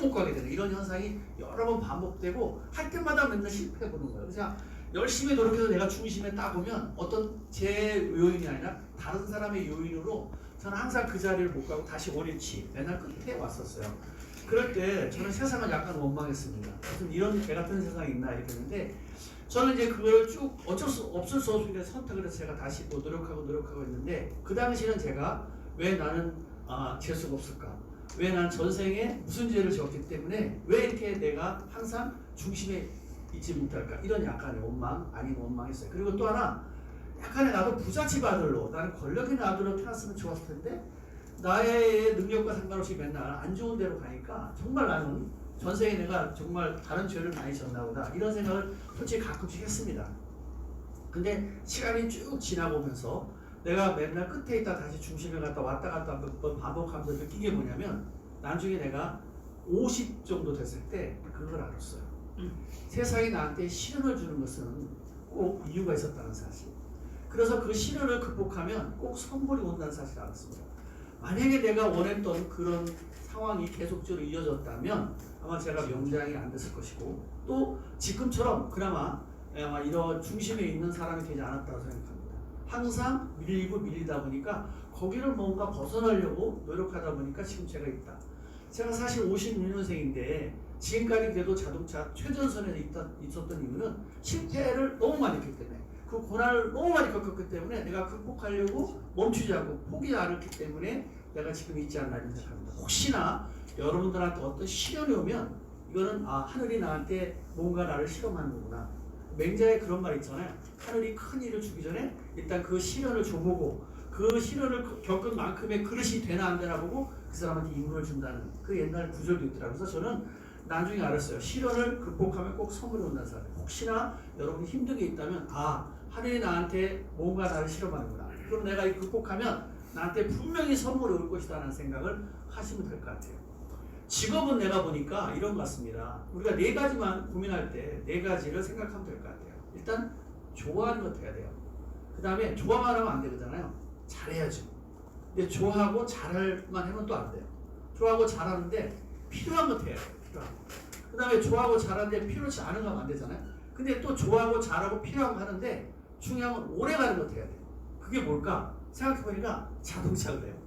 못 가게 되는 이런 현상이 여러 번 반복되고 할 때마다 맨날 실패해 보는 거예요. 그래서 열심히 노력해서 내가 중심에 따보면 어떤 제 요인이 아니라 다른 사람의 요인으로 저는 항상 그 자리를 못 가고 다시 원위치 맨날 끝에 왔었어요. 그럴 때 저는 세상을 약간 원망했습니다. 무슨 이런 개 같은 세상이 있나 이렇게 했는데 저는 이제 그걸 쭉 어쩔 수 없을 수 없으니까 선택을 해서 제가 다시 또 노력하고 노력하고 있는데 그 당시는 제가 왜 나는 아, 재수가 없을까? 왜 난 전생에 무슨 죄를 지었기 때문에 왜 이렇게 내가 항상 중심에 있지 못할까? 이런 약간의 원망 아닌 원망했어요. 그리고 또 하나 약간의 나도 부잣집 아들로 나는 권력 있는 아들로 태어났으면 좋았을 텐데 나의 능력과 상관없이 맨날 안 좋은 데로 가니까 정말 나는 전생에 내가 정말 다른 죄를 많이 졌나 보다 이런 생각을 솔직히 가끔씩 했습니다. 근데 시간이 쭉 지나보면서 내가 맨날 끝에 있다 다시 중심에 갔다 왔다 갔다 몇 번 반복하면서 느낀 게 뭐냐면 나중에 내가 50 정도 됐을 때 그걸 알았어요. 세상이 나한테 시련을 주는 것은 꼭 이유가 있었다는 사실. 그래서 그 시련을 극복하면 꼭 선물이 온다는 사실을 알았습니다. 만약에 내가 원했던 그런 상황이 계속적으로 이어졌다면 아마 제가 명장이 안 됐을 것이고 또 지금처럼 그나마 아마 이런 중심에 있는 사람이 되지 않았다고 생각합니다. 항상 밀리고 밀리다 보니까 거기를 뭔가 벗어나려고 노력하다 보니까 지금 제가 있다. 제가 사실 56년생인데 지금까지 그래도 자동차 최전선에 있다, 있었던 이유는 실패를 너무 많이 했기 때문에 그 고난을 너무 많이 겪었기 때문에 내가 극복하려고 멈추지 않고 포기하지 않았기 때문에 내가 지금 있지 않나 이런 생각합니다. 혹시나 여러분들한테 어떤 시련이 오면 이거는 아 하늘이 나한테 뭔가 나를 실험하는 거구나. 맹자에 그런 말 있잖아요. 하늘이 큰 일을 주기 전에 일단 그 시련을 줘보고 그 시련을 겪은 만큼의 그릇이 되나 안 되나 보고 그 사람한테 인물을 준다는 그 옛날 구절도 있더라고요. 그래서 저는 나중에 알았어요. 시련을 극복하면 꼭 선물이 온다는 사람. 혹시나 여러분이 힘든 게 있다면 아 하늘이 나한테 뭔가 나를 실험하는구나. 그럼 내가 이 극복하면 나한테 분명히 선물이 올 것이다라는 생각을 하시면 될 것 같아요. 직업은 내가 보니까 이런 것 같습니다. 우리가 네 가지만 고민할 때 네 가지를 생각하면 될 것 같아요. 일단 좋아하는 것 해야 돼요. 그 다음에 좋아만 하면 안 되잖아요. 잘해야죠. 근데 좋아하고 잘할만 하면 또 안 돼요. 좋아하고 잘하는데 필요한 것 해야 돼요. 필요한 거. 그 다음에 좋아하고 잘하는데 필요치 않은 거 하면 안 되잖아요. 근데 또 좋아하고 잘하고 필요한 거 하는데 중요한 건 오래 가는 것 해야 돼요. 그게 뭘까? 생각해보니까 자동차 그래요.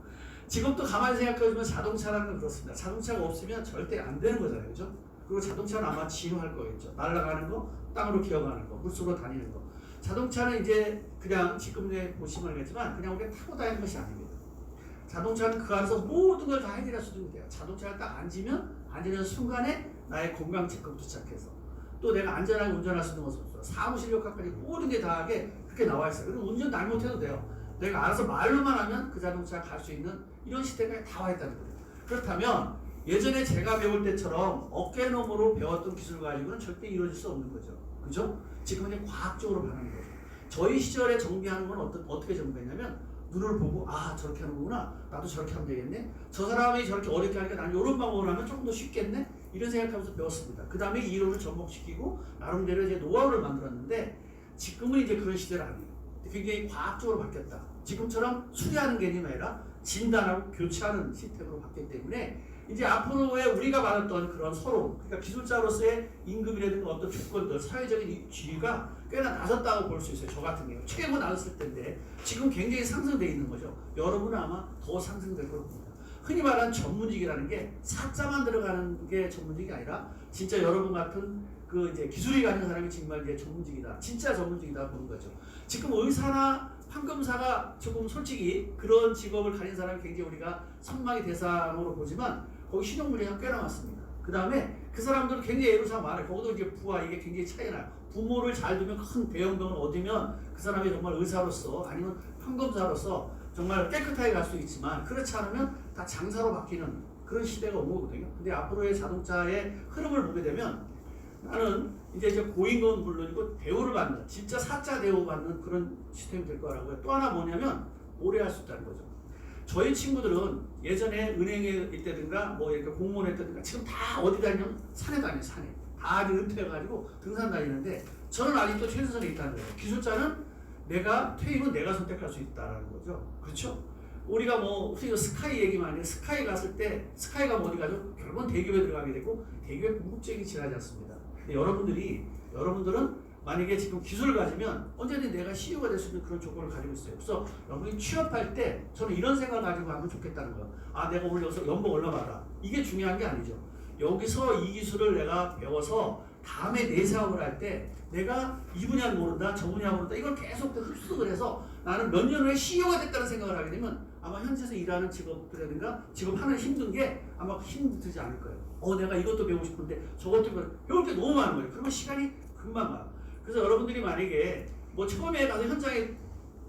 지금도 가만히 생각해보면 자동차라는 건 그렇습니다. 자동차가 없으면 절대 안 되는 거잖아요. 그죠? 그리고 자동차는 아마 진화할 거겠죠. 날아가는 거, 땅으로 기어가는 거, 물속으로 다니는 거. 자동차는 이제 그냥 지금 내 보시면 알겠지만 그냥 우리가 타고 다니는 것이 아닙니다. 자동차는 그 안에서 모든 걸 다 해결할 수 있는 돼요. 자동차를 딱 앉으면 앉는 순간에 나의 건강 체크부터 시작해서 또 내가 안전하게 운전할 수 있는 것부터 사무실 역할까지 모든 게 다 하게 그렇게 나와 있어요. 그리고 운전 잘못해도 돼요. 내가 알아서 말로만 하면 그 자동차가 갈 수 있는 이런 시대가 다 와 있다는 거예요. 그렇다면 예전에 제가 배울 때처럼 어깨너머로 배웠던 기술 가지고는 절대 이루어질 수 없는 거죠. 그죠? 지금은 이제 과학적으로 변하는 거죠. 저희 시절에 정비하는 건 어떠, 어떻게 정비했냐면 눈을 보고 아 저렇게 하는 거구나 나도 저렇게 하면 되겠네 저 사람이 저렇게 어렵게 하니까 나는 이런 방법으로 하면 조금 더 쉽겠네 이런 생각하면서 배웠습니다 그 다음에 이론을 접목시키고 나름대로 이제 노하우를 만들었는데 지금은 이제 그런 시대가 아니에요 굉장히 과학적으로 바뀌었다 지금처럼 수리하는 개념이 아니라 진단하고 교체하는 시스템으로 바뀌기 때문에 이제 앞으로의 우리가 받았던 그런 서로 그러니까 기술자로서의 임금이라든가 어떤 조건들 사회적인 이 지위가 꽤나 낮았다고 볼 수 있어요. 저 같은 경우 최고 낮았을 텐데 지금 굉장히 상승돼 있는 거죠. 여러분은 아마 더 상승될 거로 봅니다. 흔히 말하는 전문직이라는 게 사자만 들어가는 게 전문직이 아니라 진짜 여러분 같은 그 이제 기술이 가진 사람이 정말 이제 전문직이다. 진짜 전문직이다 보는 거죠. 지금 의사나 판검사가 조금 솔직히 그런 직업을 가진 사람이 굉장히 우리가 선망의 대상으로 보지만 거기 문제가 꽤나 많습니다. 그 다음에 그 사람들은 굉장히 애로사항 많아요. 거기도 이제 부와 이게 굉장히 차이 나요. 부모를 잘 두면 큰 대형병을 얻으면 그 사람이 정말 의사로서 아니면 판검사로서 정말 깨끗하게 갈 수 있지만 그렇지 않으면 다 장사로 바뀌는 그런 시대가 온 거거든요. 근데 앞으로의 자동차의 흐름을 보게 되면 나는 이제 이제 고임금은 물론이고 대우를 받는 진짜 사자 대우 받는 그런 시스템이 될 거라고요. 또 하나 뭐냐면 오래 할 수 있다는 거죠. 저희 친구들은 예전에 은행에 있다든가 뭐 이렇게 공무원 했다든가 지금 다 어디 다니냐면 산에 다녀요 산에 다 은퇴해가지고 등산 다니는데 저는 아직도 최선선에 있다는 거예요 기술자는 내가 퇴임은 내가 선택할 수 있다는 거죠 그렇죠 우리가 뭐 흔히 스카이 얘기 많이 해요. 스카이 갔을 때 스카이 가면 어디 가죠? 결국은 대기업에 들어가게 되고 대기업의 궁극적이 지나지 않습니다. 여러분들이 여러분들은 만약에 지금 기술을 가지면 언제든 내가 CEO가 될 수 있는 그런 조건을 가지고 있어요. 그래서 여러분이 취업할 때 저는 이런 생각을 가지고 하면 좋겠다는 거예요. 아 내가 오늘 여기서 연봉 얼마 받아. 이게 중요한 게 아니죠. 여기서 이 기술을 내가 배워서 다음에 내 사업을 할 때 내가 이 분야를 모른다, 저 분야 모른다 이걸 계속 흡수를 해서 나는 몇 년 후에 CEO가 됐다는 생각을 하게 되면 아마 현지에서 일하는 직업들이라든가 지금 하는 힘든 게 아마 힘들지 않을 거예요. 어 내가 이것도 배우고 싶은데 저것도 배우- 배울 게 너무 많은 거예요. 그러면 시간이 금방 가요. 그래서 여러분들이 만약에 뭐 처음에 가서 현장에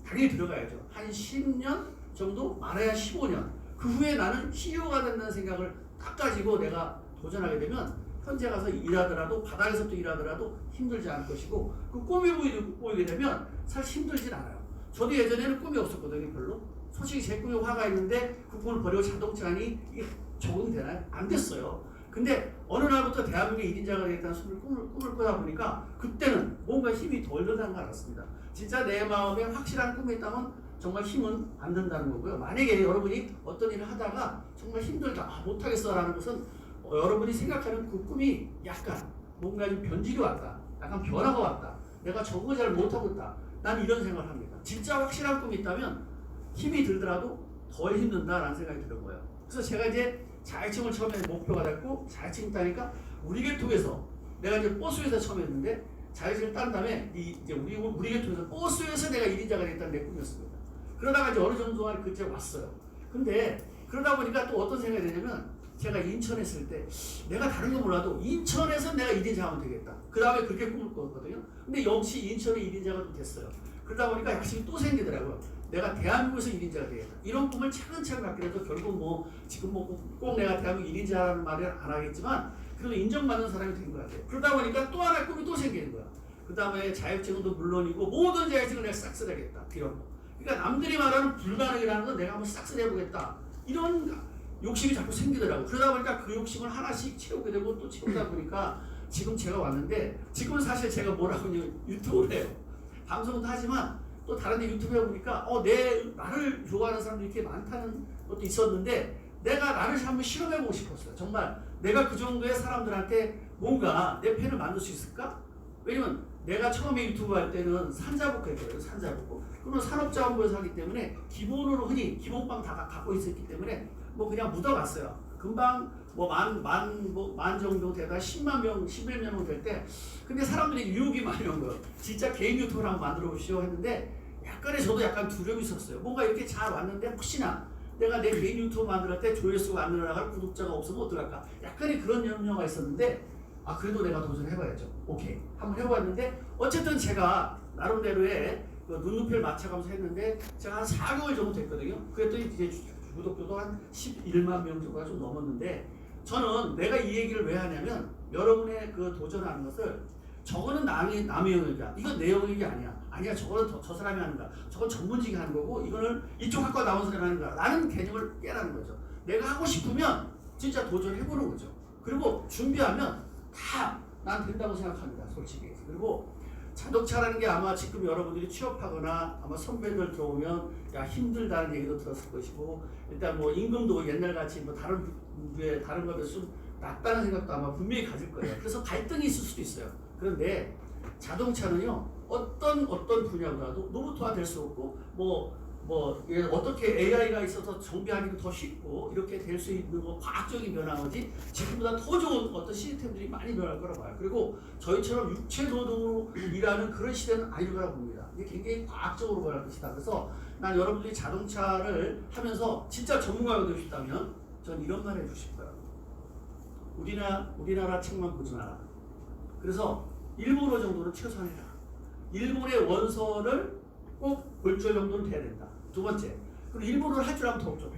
당연히 들어가야죠. 한 10년 정도 많아야 15년. 그 후에 나는 CEO가 된다는 생각을 딱 가지고 내가 도전하게 되면 현재 가서 일하더라도 바닥에서부터 일하더라도 힘들지 않을 것이고 그 꿈이 보이- 보이게 되면 사실 힘들진 않아요. 저도 예전에는 꿈이 없었거든요, 별로. 솔직히 제 꿈이 화가 있는데 그 꿈을 버리고 자동차 안이 이게 적응되나요? 안 됐어요. 근데 어느 날부터 대한민국의 1인자가 되겠다는 꿈을, 꿈을, 꿈을 꾸다 보니까 그때는 뭔가 힘이 덜 든다는 걸 알았습니다. 진짜 내 마음에 확실한 꿈이 있다면 정말 힘은 안 든다는 거고요. 만약에 여러분이 어떤 일을 하다가 정말 힘들다, 아, 못하겠어라는 것은 어, 여러분이 생각하는 그 꿈이 약간 뭔가 좀 변질이 왔다. 약간 변화가 왔다. 내가 적응을 잘 못하고 있다. 난 이런 생각을 합니다. 진짜 확실한 꿈이 있다면 힘이 들더라도 덜 힘든다라는 생각이 드는 거예요. 그래서 제가 이제 자격증을 처음에 목표가 됐고 자격증 따니까 우리 계통에서 내가 이제 버스에서 처음 했는데 자격증을 딴 다음에 이 이제 우리 우리 계통에서 버스에서 내가 1인자가 되겠다는 내 꿈이었습니다. 그러다가 이제 어느 정도 동안 그때 왔어요. 근데 그러다 보니까 또 어떤 생각이 드냐면 제가 인천에 있을 때 내가 다른 거 몰라도 인천에서 내가 1인자 하면 되겠다. 그 다음에 그렇게 꿈을 꿨거든요. 근데 역시 인천에 1인자가 좀 됐어요. 그러다 보니까 약심이 또 생기더라고요. 내가 대한민국에서 1인자가 되겠다. 이런 꿈을 차근차근 갖게 돼도 결국 뭐 지금 뭐 꼭 내가 대한민국 1인자라는 말을 안 하겠지만 그래도 인정받는 사람이 된 것 같아요. 그러다 보니까 또 하나의 꿈이 또 생기는 거야. 그 다음에 자격증도 물론이고 모든 자격증을 내가 싹 쓸어야겠다. 이런 거. 그러니까 남들이 말하는 불가능이라는 건 내가 한번 싹 쓸어보겠다. 이런 욕심이 자꾸 생기더라고. 그러다 보니까 그 욕심을 하나씩 채우게 되고 또 채우다 보니까 지금 제가 왔는데 지금은 사실 제가 뭐라고 하냐면 유튜브를 해요. 방송도 하지만 또 다른 데 유튜브에 보니까 어 내 나를 좋아하는 사람들이 이렇게 많다는 것도 있었는데 내가 나를 한번 실험해 보고 싶었어요. 정말 내가 그 정도의 사람들한테 뭔가 내 팬을 만들 수 있을까? 왜냐면 내가 처음에 유튜브 할 때는 산자부고 했거든요. 산자부고. 그러면 산업자원부에서 하기 때문에 기본으로 흔히 기본빵 다 갖고 있었기 때문에 뭐 그냥 묻어갔어요. 금방 뭐만만 뭐 만 정도 되다 10만 명, 11만 명될 때 근데 사람들이 유혹이 많이 온 거예요. 진짜 개인 유튜브를 한번 만들어 보시오 했는데 약간의 저도 약간 두려움이 있었어요. 뭔가 이렇게 잘 왔는데 혹시나 내가 내 개인 유튜브 만들 때 조회수가 안 늘어나갈 구독자가 없으면 어떡할까? 약간의 그런 염려가 있었는데 아 그래도 내가 도전해봐야죠. 오케이 한번 해봤는데 어쨌든 제가 나름대로의 그 눈높이를 맞춰가면서 했는데 제가 한 4개월 정도 됐거든요. 그랬더니 이제 구독자도 한 11만 명 정도가 좀 넘었는데 저는 내가 이 얘기를 왜 하냐면 여러분의 그 도전하는 것을 저거는 남의 남의 영역이야. 이건 내 영역이 아니야. 아니야. 저거는 더- 저 사람이 하는 거야. 저건 전문직이 하는 거고 이거는 이쪽 학과 나온 사람이 하는 거야. 라는 개념을 깨라는 거죠. 내가 하고 싶으면 진짜 도전해보는 거죠. 그리고 준비하면 다 난 된다고 생각합니다. 솔직히. 그리고 자동차라는 게 아마 지금 여러분들이 취업하거나 아마 선배들 들어오면 야 힘들다는 얘기도 들었을 것이고 일단 뭐 임금도 옛날 같이 뭐 다른 부에 다른 것에 좀 낮다는 생각도 아마 분명히 가질 거예요. 그래서 갈등이 있을 수도 있어요. 그런데 자동차는요 어떤 어떤 분야보다도 로봇화 될 수 없고 뭐 뭐 예, 어떻게 AI가 있어서 정비하기도 더 쉽고 이렇게 될 수 있는 거 과학적인 변화지 지금보다 더 좋은 어떤 시스템들이 많이 변할 거라고 봐요. 그리고 저희처럼 육체 노동으로 일하는 그런 시대는 아닐 거라고 봅니다. 이게 굉장히 과학적으로 변할 것이다. 그래서 난 여러분들이 자동차를 하면서 진짜 전문가가 되고 싶다면 전 이런 말 해주고 싶어요. 우리나라 우리나라 책만 보지 마라. 그래서 일본어 정도는 최소한 해라. 일본의 원서를 꼭 볼줄 정도는 돼야 된다. 두 번째, 그리고 일본어를 할 줄 알면 더 없죠.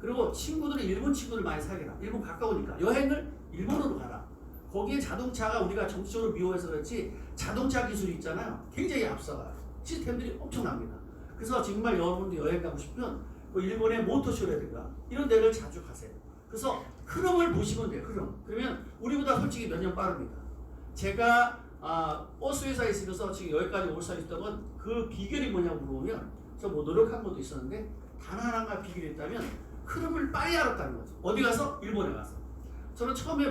그리고 친구들은 일본 친구들 많이 사귀라. 일본 가까우니까 여행을 일본으로 가라. 거기에 자동차가 우리가 정치적으로 미워해서 그렇지 자동차 기술이 있잖아요. 굉장히 앞서가요. 시스템들이 엄청납니다. 그래서 정말 여러분들 여행 가고 싶으면 뭐 일본의 모터쇼라든가 이런 데를 자주 가세요. 그래서 흐름을 보시면 돼요. 흐름. 그러면 우리보다 솔직히 몇 년 빠릅니다. 제가 아, 버스 회사에 있으면서 지금 여기까지 올 수 있던 건 그 비결이 뭐냐고 물어보면 저 뭐 노력한 것도 있었는데 단 하나가 비결이 있다면 흐름을 빨리 알았다는 거죠. 어디 가서? 일본에 가서. 저는 처음에